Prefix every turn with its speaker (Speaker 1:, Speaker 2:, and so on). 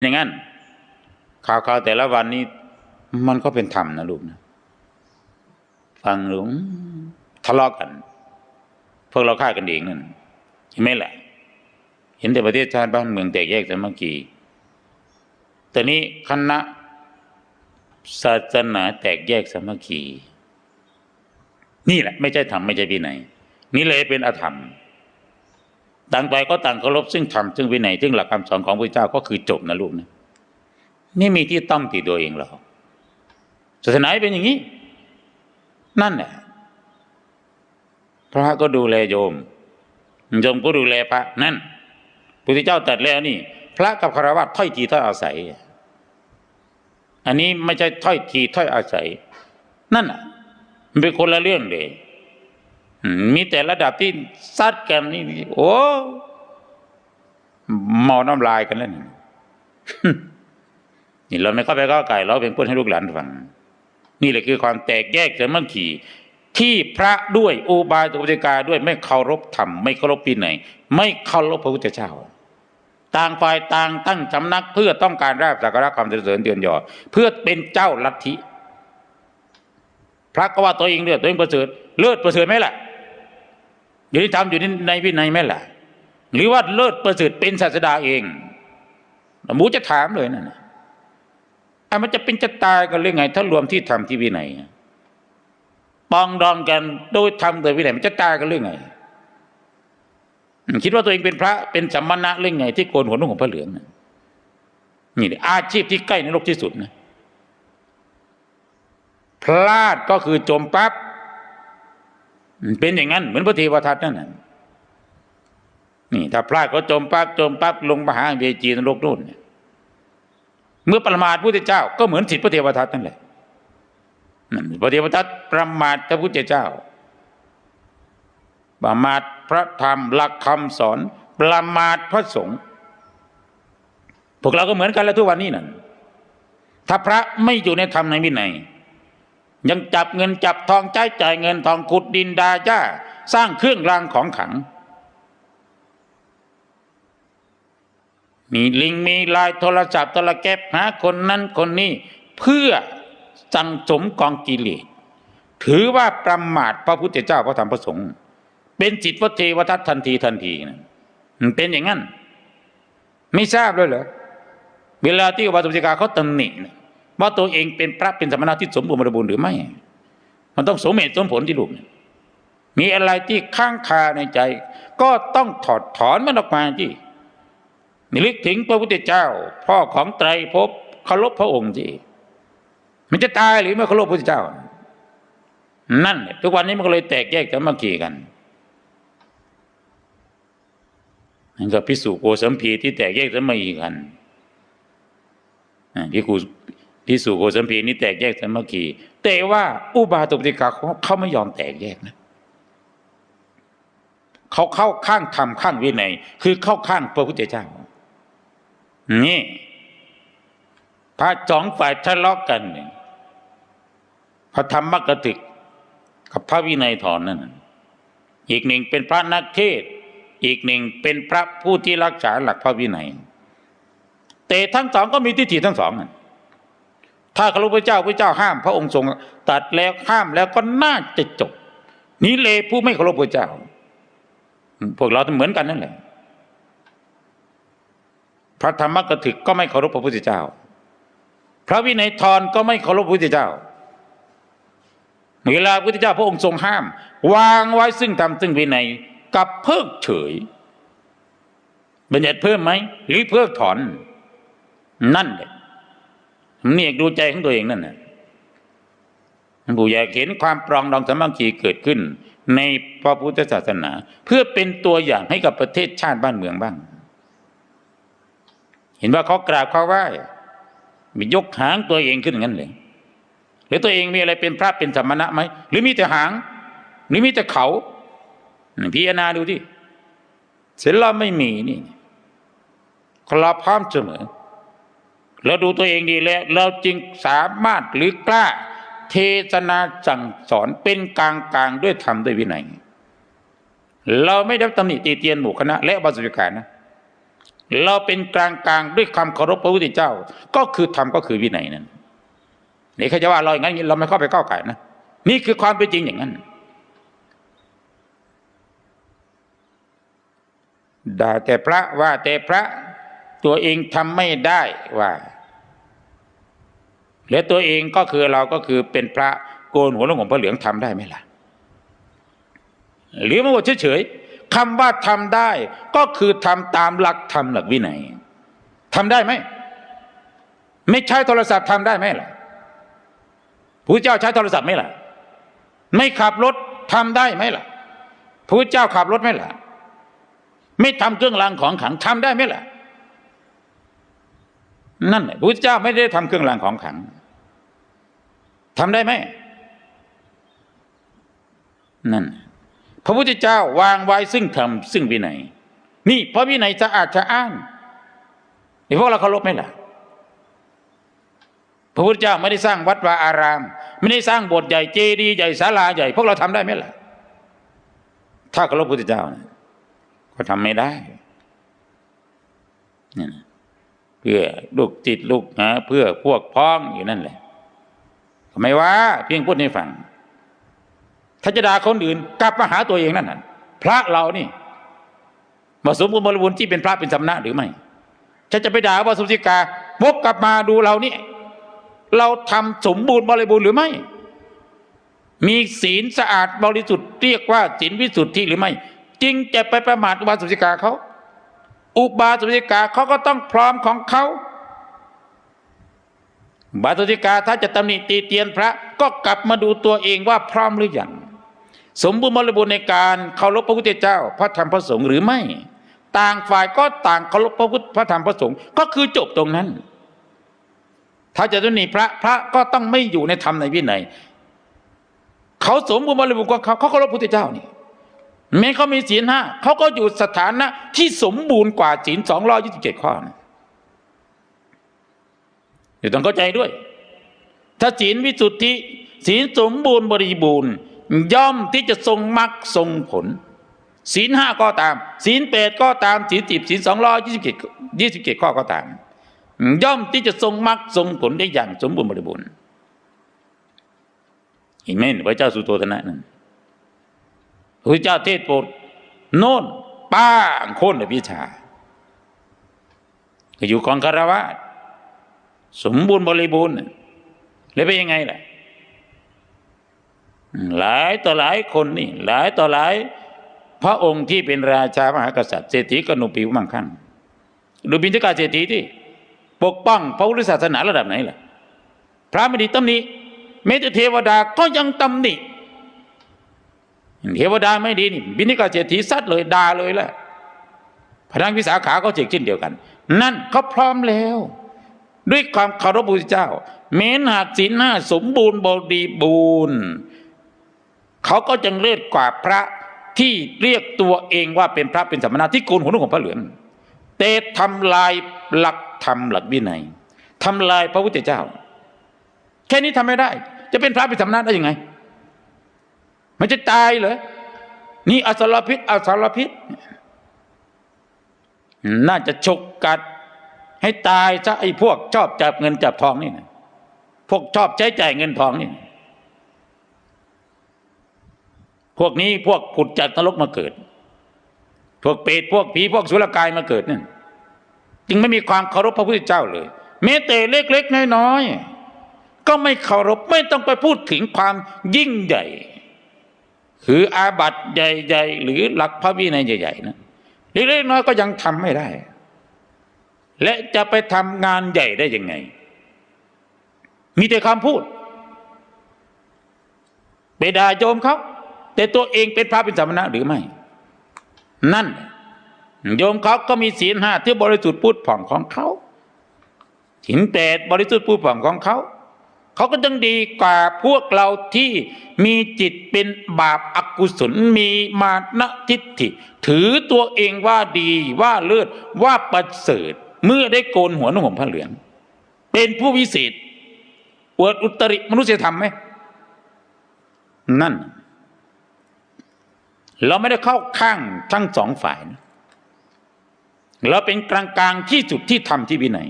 Speaker 1: อย่างนั้นข่าวข่าวแต่ละวันนี้ มันก็เป็นธรรมนะลูกนะฟังหลวงทะเลาะกัน พวกเราฆ่ากันเองนั่นเห็นไหมล่ะ เห็นแต่ประเทศชาติบ้านเมืองแตกแยกสามัคคีแต่นี้คณะศาสนาแตกแยกสามัคคีนี่แหละ ไม่ใช่ธรรมไม่ใช่วินัยนี่เลยเป็นอธรรม ต่างไปก็ต่างเคารพซึ่งธรรมซึ่งวินัยซึ่งหลักคำสอนของพระเจ้าก็คือจบนะลูกนะไม่มีที่ต้องติตัวเองหรอกศาสนาเป็นอย่างนี้ นั่นแหละพระก็ดูแลโยมโยมก็ดูแลพระนั่นพระเจ้าตรัดแล้วนี่ พระกับคารวะถ้อยทีถ้อยอาศัย อันนี้ไม่ใช่ถ้อยทีถ้อยอาศัย นั่นน่ะมันเป็นคนละเรื่องเลย มีแต่ระดับที่ซัดกันนี่โอ้เมาน้ำลายกันแล้วนี่นี่เราไม่เข้าไปก้าวไก่เราเป็นพูดให้ลูกหลานฟัง นี่แหละคือความแตกแยกสามัคคีที่พระด้วยอุบายตุปฏิกาด้วยไม่เคารพธรรมไม่เคารพปีไหน ไม่เคารพพระพุทธเจ้า ต่างฝ่ายต่างตั้งสำนัก เพื่อต้องการราบสักการะความเสริญเตือนยอเพื่อเป็นเจ้าลัทธิ พระก็ว่าตัวเองเลือดตัวเองประเสริฐเลือดประเสริฐไหมล่ะ อยู่ที่ทำอยู่ในวินัยไหมล่ะ หรือว่าเลิศประเสริฐเป็นศาสดาเองหมูจะถามเลยนั่นน่ะอะมันจะเป็นจะตายกันเรื่องไง ถ้ารวมที่ทำที่วินัยปองดองกันโดยทำโดยวินัยมันจะตายกันเรื่องไงคิดว่าตัวเองเป็นพระเป็นสัมมณะเรื่องไง ที่โกนหัวนุ่งของพระเหลืองนะนี่อาชีพที่ใกล้ในโลกที่สุดนะ พลาดก็คือจมปั๊บ เป็นอย่างนั้น เหมือนพระเทวทัตนั่นน่ะนี่ ถ้าพลาดก็จมปั๊บจมปั๊บลงมหาเวจีนรกนู่นเนี่ยเมื่อประมาทพระพุทธเจ้า ก็เหมือนสิทธิพระเทวทัตนั่นแหละพระเทวทัตประมาทพระพุทธเจ้า ประมาทพระธรรมหลักคำสอน ประมาทพระสงฆ์พวกเราก็เหมือนกันแล้วทุกวันนี้นั่นถ้าพระไม่อยู่ในธรรมในวินัย ยังจับเงินจับทองใช้จ่ายเงินทองขุดดินดาจ้าสร้างเครื่องรางของขัง มีลิงมีลายโทรศัพท์โทรแก๊ปหาคนนั้นคนนี้เพื่อสังสมกองกิเลสถือว่าประมาทพระพุทธเจ้าพระธรรมพระสงฆ์เป็นจิตวัเทวทัตทันทีทันทีนะมันเป็นอย่างนั้น ไม่ทราบเลยเหรอเวลาที่อุบาสกาเขาตำหนินะ ว่าตัวเองเป็นพระเป็นสมณะที่สมบูรณ์บริบูรณ์หรือไม่ มันต้องสมเหตุสมผลที่ลูกมีอะไรที่ข้างคาในใจ ก็ต้องถอดถอนมันออกมาที่นิลึกถึงพระพุทธเจ้า พ่อของไตรภพเคารพพระองค์ที่มันจะตายหรือไม่เคารพพระพุทธเจ้า นั่นทุกวันนี้มันก็เลยแตกแยกกันมาขี่กันนั่นก็พิสูจโกสัมพีที่แตกแยกสามัคคีกันอ่าพิคู พิสูจโกสัมพีนี่แตกแยกสามัคคีแต่ว่าอุบาตุปฏิกาเขาเขาไม่ยอมแตกแยกนะเขาเข้าข้างธรรมข้างวินัยคือเข้าข้างพระพุทธเจ้านี่พระสองฝ่ายทะเลาะกันเนี่ยพระธรรมกถึกกับพระวินัยถอนนั่นอีกหนึ่งเป็นพระนักเทศ อีกหนึ่งเป็นพระผู้ที่รักษาหลักพระวินัย แต่ทั้งสองก็มีทิฏฐิทั้งสองนั่น ถ้าเคารพพระเจ้าพระเจ้าห้ามพระองค์ทรงตัดแล้วห้ามแล้วก็น่าจะจบนี้เลยผู้ไม่เคารพพระเจ้า พวกเราเหมือนกันนั่นแหละ พระธรรมกถึกก็ไม่เคารพพระพุทธเจ้า พระวินัยทรก็ไม่เคารพพระพุทธเจ้าเวลาพระพุทธเจ้าพระองค์ทรงห้าม วางไว้ซึ่งธรรมซึ่งวินัยกับเพิกเฉย บัญญัติเพิ่มไหมหรือเพิกถอน นั่นเลย มันเอกดูใจของตัวเองนั่นน่ะผู้อยากเห็นความปรองดองสามัคคีเกิดขึ้น ในพระพุทธศาสนา เพื่อเป็นตัวอย่างให้กับประเทศชาติบ้านเมืองบ้าง เห็นว่าเขากราบเขาไหว้มียกหางตัวเองขึ้นอย่างนั้นเลยหรือตัวเองมีอะไรเป็นพระเป็นสมณะไหมหรือมีแต่หาง หรือมีแต่เขาพิจารณาดูที่เสร็จแล้วไม่มีนี่เราพร้อมเสมอ เราดูตัวเองดีแล้ว เราจึงสามารถหรือกล้า เทศนาสั่งสอนเป็นกลางกลางด้วยธรรมด้วยวินัย เราไม่ได้ตำหนิตีเตียนหมู่คณะ และบาสุการนะ เราเป็นกลางกลางด้วยความเคารพพระพุทธเจ้า ก็คือธรรมก็คือวินัยนั่นนี่เขาจะว่าเราอย่างนั้นเราไม่เข้าไปก้าวไก่นะนี่คือความเป็นจริงอย่างนั้นด่าแต่พระว่าแต่พระ ตัวเองทำไม่ได้ว่าและตัวเองก็คือเราก็คือเป็นพระโกนหัวลงของพระเหลืองทำได้ไหมล่ะ หรือมันว่าเฉยๆคำว่าทำได้ ก็คือทำตามหลักธรรมหลักวินัยทำได้ไหมไม่ใช้โทรศัพท์ทำได้ไหมล่ะพระเจ้าใช้โทรศัพท์ไหมล่ะ ไม่ขับรถทำได้ไหมล่ะพระเจ้าขับรถไหมล่ะ ไม่ทำเครื่องรางของขังทำได้ไหมล่ะ นั่นแหละพระเจ้าไม่ได้ทำเครื่องรางของขังทำได้ไหมนั่น พระพุทธเจ้าวางไว้ซึ่งธรรมซึ่งวินัย นี่พระวินัยสะอาดสะอ้านไอ้พวกเราเคารพไหมล่ะ พระพุทธเจ้าไม่ได้สร้างวัดวาอาราม ไม่ได้สร้างโบสถ์ใหญ่เจดีย์ใหญ่ศาลาใหญ่ พวกเราทำได้ไหมล่ะ ถ้าเคารพพระพุทธเจ้านะก็ทำไม่ได้นี่นะ พื่อลูกจิตลูกหาเพื่อพวกพ้องอยู่นั่นแหละทำไมว่าเพียงพูดให้ฟัง ถ้าจะด่าคนอื่นกลับมาหาตัวเองนั่นน่ะพระเรานี่มาสมบูรณ์บริบูรณ์ที่เป็นพระเป็นสำนักหรือไม่ฉันจะไปด่าว่าสุสิกาวกกลับมาดูเรานี่ เราทำสมบูรณ์บริบูรณ์หรือไม่ มีศีลสะอาดบริสุทธิ์เรียกว่าศีลวิสุทธิหรือไม่ จึงจะไปประมาทอุบาสุสิกาเขา อุบาสุสิกาเขาก็ต้องพร้อมของเขาบาสุสิกาถ้าจะตำหนิตีเตียนพระก็กลับมาดูตัวเองว่าพร้อมหรือยังสมบูรณ์บริบูรณ์ในการเคารพพระพุทธเจ้า พระธรรมพระสงฆ์หรือไม่ ต่างฝ่ายก็ต่างเคารพพระพุทธพระธรรมพระสงฆ์ก็คือจบตรงนั้น ถ้าจะตำหนิพระพระก็ต้องไม่อยู่ในธรรมในวินัยเขาสมบูรณ์บริบูรณ์ของเขาเขาเคารพพระพุทธเจ้านี่ แม้เขามีศีลห้าเขาก็อยู่สถานะที่สมบูรณ์กว่าศีลสองร้อยี่สิบเจ็ดข้อนะเดี๋ยวต้องเข้าใจด้วย ถ้าศีลวิสุทธิศีลสมบูรณ์บริบูรณ์ ย่อมที่จะทรงมรรคทรงผล ศีลห้าก็ตาม ศีลแปดก็ตามศีลสิบศีลสองร้อยยี่สิบเจ็ดยี่สิบเจ็ดข้อก็ตาม ย่อมที่จะทรงมรรคทรงผลได้อย่างสมบูรณ์บริบูรณ์เห็นไหมพระเจ้าสุโธทนะนั่น พระเจ้าเทศโปรดโน่นป้างโค่นอภิชาก็อยู่กองคารวะสมบูรณ์บริบูรณ์แล้วเป็นยังไงล่ะ หลายต่อหลายคนนี่ หลายต่อหลาย พระองค์ที่เป็นราชามหากษัตริย์เศรษฐีกนุปิวมั่งคั่งดูบินทกาเศรษฐีที่ ปกป้องพระพุทธศาสนาระดับไหนล่ะ พระไม่ดีตำหนิแม้แต่เทวดาก็ยังตำหนิ เทวดาไม่ดีนี่บินทกาเศรษฐีซัดเลยด่าเลยแหละพระนางวิสาขาก็เจกเช่นเดียวกัน นั่นเขาพร้อมแล้ว ด้วยความเคารพพระเจ้า เม้นหากศีลห้าสมบูรณ์บริบูรณ์เขาก็จังเลิศกว่าพระที่เรียกตัวเองว่าเป็นพระเป็นสมณะที่โกนหัวนุ่งของพระเหลืองแต่ทำลายหลักธรรมหลักวินัยทำลายพระพุทธเจ้า แค่นี้ทำไม่ได้ จะเป็นพระเป็นสมณะได้ยังไง มันจะตายเหรอ นี่อสรพิษอสรพิษ น่าจะฉกกัด ให้ตายซะไอ้พวกชอบจับเงินจับทองนี่นะพวกชอบใช้จ่ายเงินทองนี่ พวกนี้พวกผุดจากนรกมาเกิด พวกเปรตพวกผีพวกสุรกายมาเกิดนั่นจึงไม่มีความเคารพพระพุทธเจ้าเลยแม้แต่เล็กๆน้อยๆก็ไม่เคารพไม่ต้องไปพูดถึงความยิ่งใหญ่ คืออาบัตใหญ่ ๆ หรือหลักพระวินัยใหญ่ๆนะเล็กๆน้อยก็ยังทำไม่ได้ และจะไปทำงานใหญ่ได้ยังไง มีแต่คำพูดไปด่าโยมเขาแต่ตัวเองเป็นพระเป็นสมณะหรือไม่ นั่น โยมเขาก็มีศีลห้าที่บริสุทธิ์พูดผ่องของเขาศีลแปดบริสุทธิ์พูดผ่องของเขา เขาก็ต้องดีกว่าพวกเราที่มีจิตเป็นบาปอากุศลมีมานะทิฏฐิ ถือตัวเองว่าดีว่าเลิศว่าประเสริฐ เมื่อได้โกนหัวนุ่งห่มผ้าเหลือง เป็นผู้วิเศษอวดอุตริมนุษยธรรมไหมนั่น เราไม่ได้เข้าข้างทั้งสองฝ่ายนะเราเป็นกลางๆที่สุดที่ทำที่วินัย